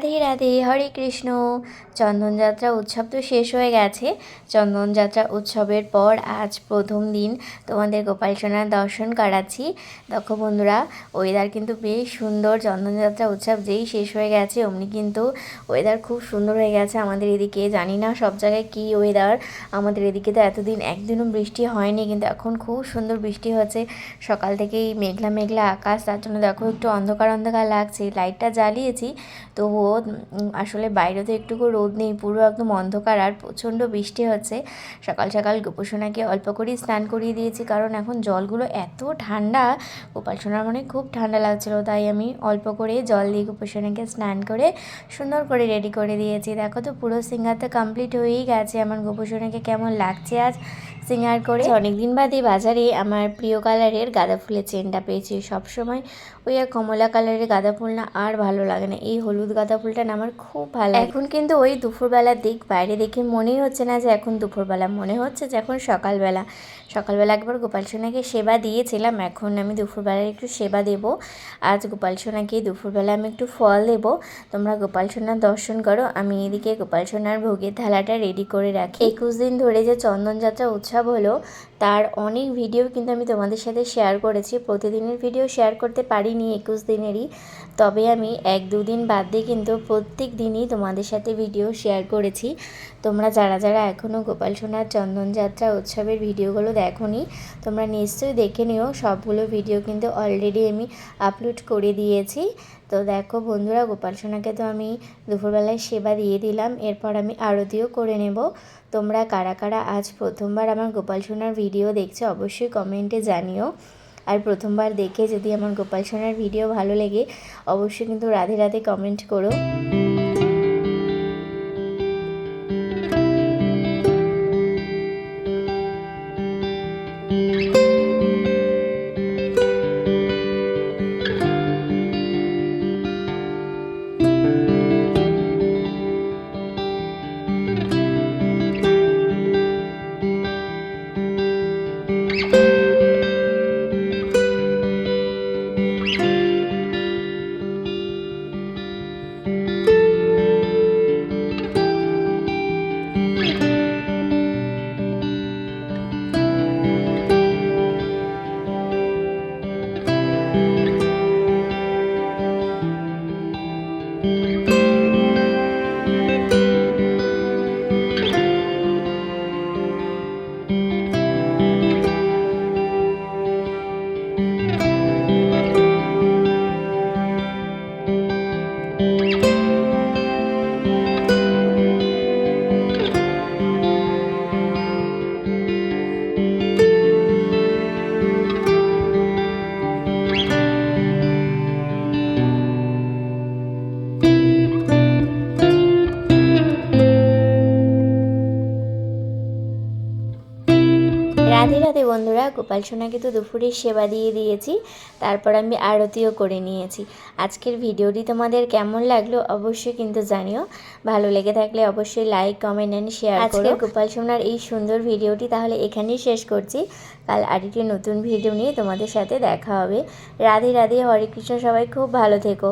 রাধে রাধে, হরে কৃষ্ণ। চন্দনযাত্রা উৎসব তো শেষ হয়ে গেছে। চন্দনযাত্রা উৎসবের পর আজ প্রথম দিন তোমাদের গোপাল সোনার দর্শন করাচ্ছি। দেখো বন্ধুরা ওয়েদার কিন্তু বেশ সুন্দর। চন্দনযাত্রা উৎসব যেই শেষ হয়ে গেছে, অমনি কিন্তু ওয়েদার খুব সুন্দর হয়ে গেছে আমাদের এদিকে। জানি না সব জায়গায় কী ওয়েদার আমাদের এদিকে তো এতদিন একদিনও বৃষ্টি হয়নি, কিন্তু এখন খুব সুন্দর বৃষ্টি হচ্ছে। সকাল থেকেই মেঘলা মেঘলা আকাশ, তার জন্য দেখো একটু অন্ধকার অন্ধকার লাগছে। লাইটটা জ্বালিয়েছি, তবুও উম, আসলে বাইরে তো একটুকু রোদ নেই পুরো একদম অন্ধকার আর প্রচণ্ড বৃষ্টি হচ্ছে। সকাল সকাল গোপসোনাকে অল্প করেই স্নান করিয়ে দিয়েছি কারণ এখন জলগুলো এত ঠান্ডা গোপাল সোনার মানে খুব ঠান্ডা লাগছিল তাই আমি অল্প করে জল দিয়ে গোপসোনাকে স্নান করে সুন্দর করে রেডি করে দিয়েছি। দেখো তো পুরো সিঙ্গার তো কমপ্লিট হয়েই গেছে আমার গোপসোনাকে কেমন লাগছে আজ? সিঙ্গার করে। অনেকদিন বাদে বাজারে আমার প্রিয় কালারের গাঁদা ফুলের চেনটা পেয়েছি সবসময়। ওই আর কমলা কালারের গাঁদা ফুল না আর ভালো লাগে না। এই হলুদ গাঁদা ফুলটা না আমার খুব ভালো এখন কিন্তু ওই দুপুরবেলার দিক বাইরে দেখে মনেই হচ্ছে না যে এখন দুপুরবেলা। মনে হচ্ছে যে এখন সকালবেলা। সকালবেলা একবার গোপাল সোনাকে সেবা দিয়েছিলাম। এখন আমি দুপুরবেলার একটু সেবা দেব। আজ গোপাল সোনাকে দুপুরবেলা আমি একটু ফল দেব। তোমরা গোপাল সোনার দর্শন করো। আমি এদিকে গোপাল সোনার ভোগের থালাটা রেডি করে রাখি। একুশ দিন ধরে যে চন্দনযাত্রা উৎসব सब हलो তার অনেক ভিডিও কিন্তু আমি তোমাদের সাথে শেয়ার করেছি। প্রতিদিনের ভিডিও শেয়ার করতে পারিনি একুশ দিনেরই। তবে আমি এক দুদিন বাদ দিয়ে কিন্তু প্রত্যেক দিনই তোমাদের সাথে ভিডিও শেয়ার করেছি। তোমরা যারা যারা এখনও গোপাল সোনার চন্দনযাত্রা উৎসবের ভিডিওগুলো দেখোনি, তোমরা নিশ্চয়ই দেখে নিও। সবগুলো ভিডিও কিন্তু অলরেডি আমি আপলোড করে দিয়েছি। তো দেখো বন্ধুরা, গোপাল সোনাকে তো আমি দুপুরবেলায় সেবা দিয়ে দিলাম। এরপর আমি আরতিও করে নেব। তোমরা কারা কারা আজ প্রথমবার আমার গোপাল সোনার ভিডিও দেখছ, অবশ্যই কমেন্টে জানিও। আর প্রথমবার দেখে যদি আমার গোপাল সোনার ভিডিও ভালো লাগে, অবশ্যই কিন্তু রাধে রাধে কমেন্ট করো। বন্ধুরা, গোপাল সোনাকে তো দুপুরে সেবা দিয়ে দিয়েছি, তারপর আমি আরতিও করে নিয়েছি। আজকের ভিডিওটি তোমাদের কেমন লাগল অবশ্যই কিন্তু জানিও। ভালো লেগে থাকলে অবশ্যই লাইক কমেন্ট অ্যান্ড শেয়ার করো। গোপাল সোনার এই সুন্দর ভিডিওটি তাহলে এখানেই শেষ করছি। কাল আরেকটি নতুন ভিডিও নিয়ে তোমাদের সাথে দেখা হবে। রাধে রাধে, হরে কৃষ্ণ, সবাই খুব ভালো থেকো।